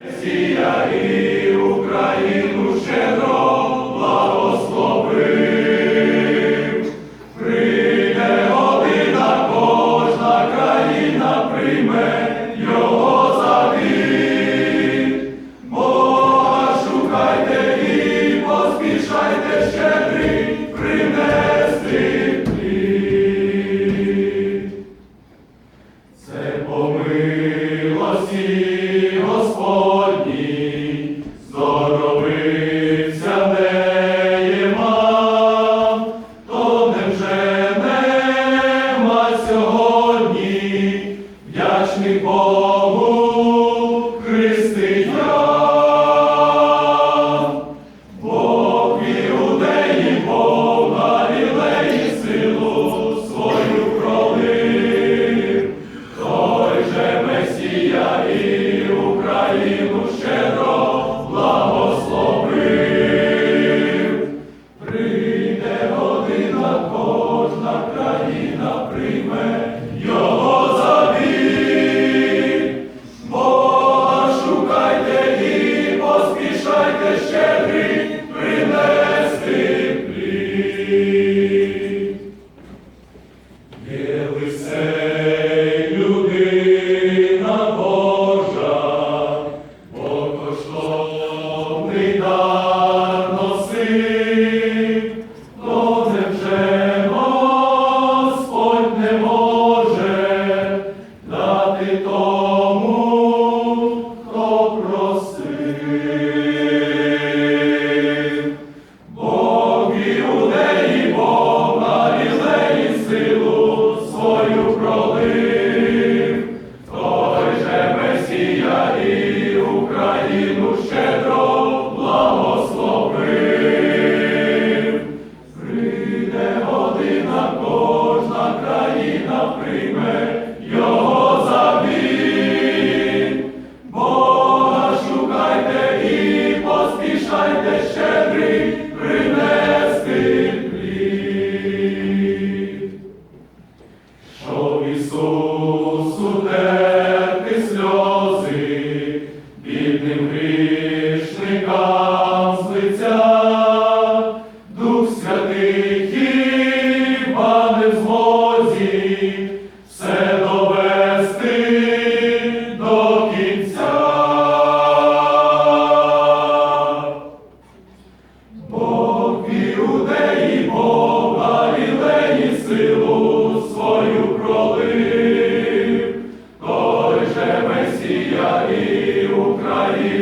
Сія Україну щедро благословив, прийде кожна країна прийме його завіт. Бога шукайте і поспішайте ще. Боровий. Принести плід. Є лисе the shepherd.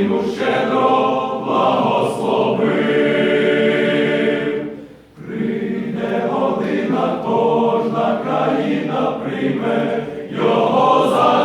Він щедро благословив, прийде година, кожна країна прийме його за.